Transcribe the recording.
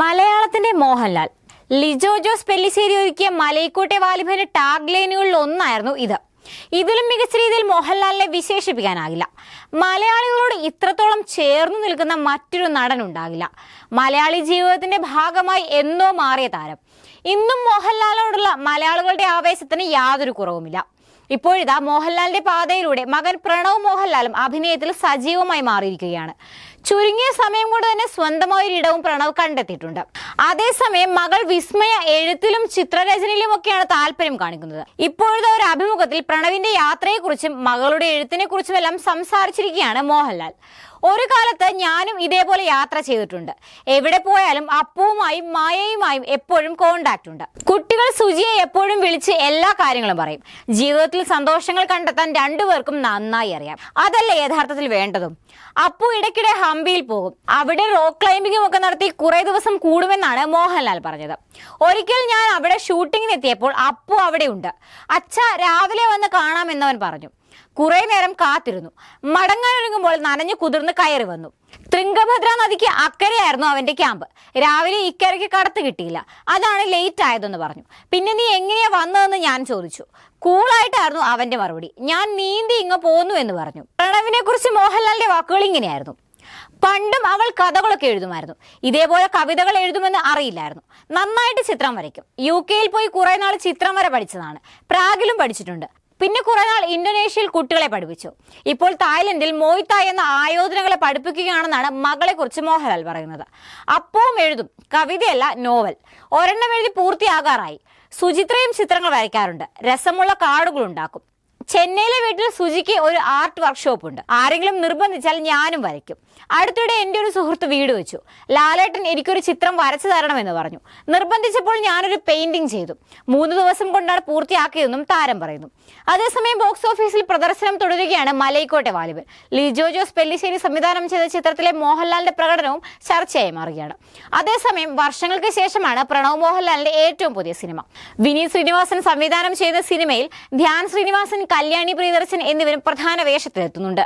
മലയാളത്തിന്റെ മോഹൻലാൽ. ലിജോ ജോസ് പെല്ലിശ്ശേരി ഒരുക്കിയ മലയക്കോട്ടെ വാലിബന്റെ ടാഗ് ലൈനുകളിൽ ഒന്നായിരുന്നു ഇത്. ഇതിലും മികച്ച രീതിയിൽ മോഹൻലാലിനെ വിശേഷിപ്പിക്കാനാകില്ല. മലയാളികളോട് ഇത്രത്തോളം ചേർന്നു നിൽക്കുന്ന മറ്റൊരു നടൻ ഉണ്ടാകില്ല. മലയാളി ജീവിതത്തിന്റെ ഭാഗമായി എന്നോ മാറിയ താരം. ഇന്നും മോഹൻലാലിനോടുള്ള മലയാളികളുടെ ആവേശത്തിന് യാതൊരു കുറവുമില്ല. ഇപ്പോഴിതാ മോഹൻലാലിന്റെ പാതയിലൂടെ മകൻ പ്രണവ് മോഹൻലാലും അഭിനയത്തിൽ സജീവമായി മാറിയിരിക്കുകയാണ്. ചുരുങ്ങിയ സമയം കൊണ്ട് തന്നെ സ്വന്തമായ ഇടവും പ്രണവ് കണ്ടെത്തിയിട്ടുണ്ട്. അതേസമയം മകൾ വിസ്മയ എഴുത്തിലും ചിത്രരചനയിലും ഒക്കെയാണ് താല്പര്യം കാണിക്കുന്നത്. ഇപ്പോഴത്തെ ഒരു അഭിമുഖത്തിൽ പ്രണവിന്റെ യാത്രയെക്കുറിച്ചും മകളുടെ എഴുത്തിനെ കുറിച്ചുമെല്ലാം സംസാരിച്ചിരിക്കുകയാണ് മോഹൻലാൽ. ഒരു കാലത്ത് ഞാനും ഇതേപോലെ യാത്ര ചെയ്തിട്ടുണ്ട്. എവിടെ പോയാലും അപ്പുവുമായും മായയുമായും എപ്പോഴും കോണ്ടാക്ട് ഉണ്ട്. കുട്ടികൾ സുജിയെ എപ്പോഴും വിളിച്ച് എല്ലാ കാര്യങ്ങളും പറയും. ജീവിതത്തിൽ സന്തോഷങ്ങൾ കണ്ടെത്താൻ രണ്ടുപേർക്കും നന്നായി അറിയാം. അതല്ലേ യഥാർത്ഥത്തിൽ വേണ്ടതും? അപ്പു ഇടയ്ക്കിടെ ഹംപിയിൽ പോകും. അവിടെ റോക്ക് ക്ലൈംബിങ്ങും ഒക്കെ നടത്തി കുറേ ദിവസം കൂടുമെന്നാണ് മോഹൻലാൽ പറഞ്ഞത്. ഒരിക്കൽ ഞാൻ അവിടെ ഷൂട്ടിങ്ങിന് എത്തിയപ്പോൾ അപ്പു അവിടെ ഉണ്ട്. അച്ഛ രാവിലെ വന്ന് കാണാമെന്നവൻ പറഞ്ഞു. കുറെ നേരം കാത്തിരുന്നു. മടങ്ങാനൊരുങ്ങുമ്പോൾ നനഞ്ഞു കുതിർന്ന് കയറി വന്നു. തൃങ്കഭദ്ര നദിക്ക് അക്കരെയായിരുന്നു അവന്റെ ക്യാമ്പ്. രാവിലെ ഇക്കരയ്ക്ക് കടത്ത് കിട്ടിയില്ല. അതാണ് ലേറ്റ് ആയതെന്ന് പറഞ്ഞു. പിന്നെ നീ എങ്ങനെയാ വന്നതെന്ന് ഞാൻ ചോദിച്ചു. കൂളായിട്ടായിരുന്നു അവന്റെ മറുപടി. ഞാൻ നീന്തി ഇങ്ങ് പോന്നു എന്ന് പറഞ്ഞു. പ്രണവിനെ കുറിച്ച് മോഹൻലാലിന്റെ വാക്കുകൾ ഇങ്ങനെയായിരുന്നു. പണ്ടും അവൾ കഥകളൊക്കെ എഴുതുമായിരുന്നു. ഇതേപോലെ കവിതകൾ എഴുതുമെന്ന് അറിയില്ലായിരുന്നു. നന്നായിട്ട് ചിത്രം വരയ്ക്കും. യു കെയിൽ പോയി കുറെ നാൾ ചിത്രം വര പഠിച്ചതാണ്. പ്രാഗിലും പഠിച്ചിട്ടുണ്ട്. പിന്നെ കുറെ നാൾ ഇന്തോനേഷ്യയിൽ കുട്ടികളെ പഠിപ്പിച്ചു. ഇപ്പോൾ തായ്ലൻഡിൽ മോയ്തായ് എന്ന ആയോധനകളെ പഠിപ്പിക്കുകയാണെന്നാണ് മകളെ കുറിച്ച് മോഹൻലാൽ പറയുന്നത്. അപ്പവും എഴുതും. കവിതയല്ല നോവൽ. ഒരെണ്ണം എഴുതി പൂർത്തിയാകാറായി. സുചിത്രയും ചിത്രങ്ങൾ വരയ്ക്കാറുണ്ട്. രസമുള്ള കാർഡുകൾ ഉണ്ടാക്കും ചെന്നൈയിലെ വീട്ടിൽ സുജിക്ക് ഒരു ആർട്ട് വർക്ക്ഷോപ്പ് ഉണ്ട്. ആരെങ്കിലും നിർബന്ധിച്ചാൽ ഞാനും വരയ്ക്കും. അടുത്തിടെ എന്റെ ഒരു സുഹൃത്ത് വീട് വെച്ചു. ലാലേട്ടൻ എനിക്കൊരു ചിത്രം വരച്ചു തരണമെന്ന് പറഞ്ഞു. നിർബന്ധിച്ചപ്പോൾ ഞാനൊരു പെയിന്റിംഗ് ചെയ്തു. മൂന്ന് ദിവസം കൊണ്ടാണ് പൂർത്തിയാക്കിയതെന്നും താരം പറയുന്നു. അതേസമയം ബോക്സ് ഓഫീസിൽ പ്രദർശനം തുടരുകയാണ് മലൈക്കോട്ടെ വാലിബൻ. ലിജോ ജോസ് പെല്ലിശ്ശേരി സംവിധാനം ചെയ്ത ചിത്രത്തിലെ മോഹൻലാലിന്റെ പ്രകടനവും ചർച്ചയായി മാറുകയാണ്. അതേസമയം വർഷങ്ങൾക്ക് ശേഷമാണ് പ്രണവ് മോഹൻലാലിന്റെ ഏറ്റവും പുതിയ സിനിമ. വിനീത് ശ്രീനിവാസൻ സംവിധാനം ചെയ്ത സിനിമയിൽ ധ്യാൻ ശ്രീനിവാസൻ കല്യാണി പ്രിയദർശൻ എന്നിവരും പ്രധാന വേഷത്തിലെത്തുന്നുണ്ട്.